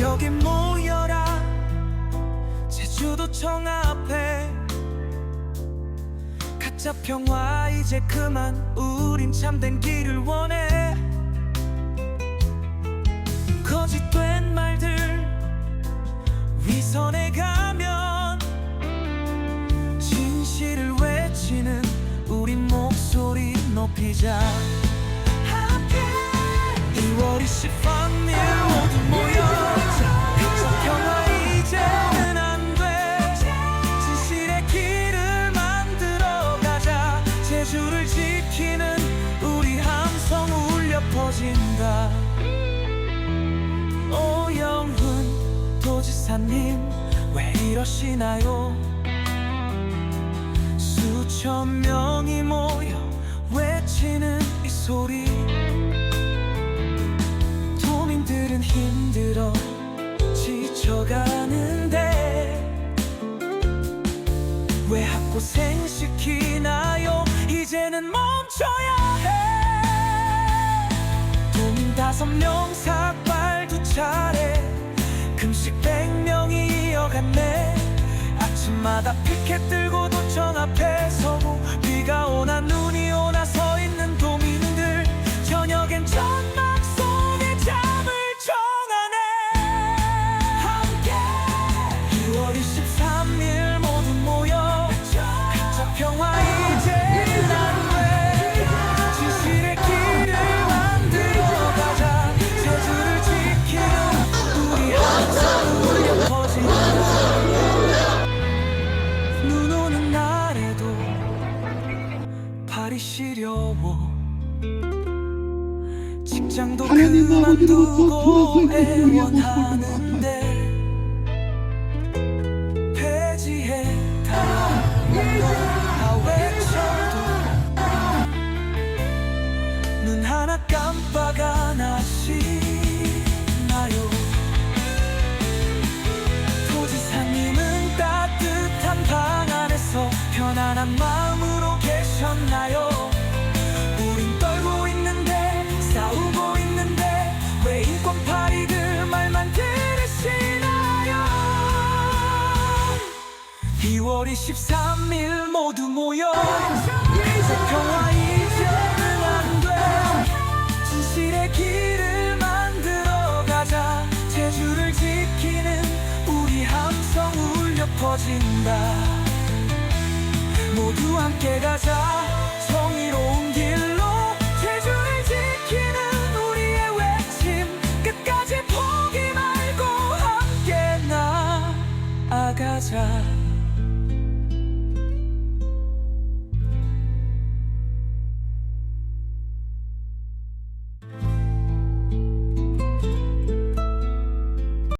여기 모여라. 제주도청 앞에. 가짜 평화 이제 그만. 우린 참된 길을 원해. 거짓된 말들 위선에 가면 진실을 외치는 우리 목소리 높이자. 함께 2월 28 지키는 우리 함성 울려 퍼진다. 오영훈 도지사님 왜 이러시나요? 수천 명이 모여 외치는 이 소리. 도민들은 힘들어 지쳐가는데 왜 학고생 시키나요 이제는 멈춰야 해. 도민 다섯 명 삭발 두 차례. 금식 백 명이 이어갔네. 아침마다 피켓 들고 도청 앞에 서고 비가 오나 눈이 시려워 직장도 하나님 아버지로부터 그만두고 돌아서 있는 우리 모습을 폐지해다. 다 외쳐도 눈 하나 깜빡 안 하시나요? 도지사님은 따뜻한 방 안에서 편안한 마음으로 계셨나요 2월 23일 모두 모여. 이제 평화 이제는 안돼. 진실의 길을 만들어 가자. 제주를 지키는 우리 함성 울려 퍼진다. 모두 함께 가자. 정의로운 길로 제주를 지키는 우리의 외침. 끝까지 포기 말고 함께 나아가자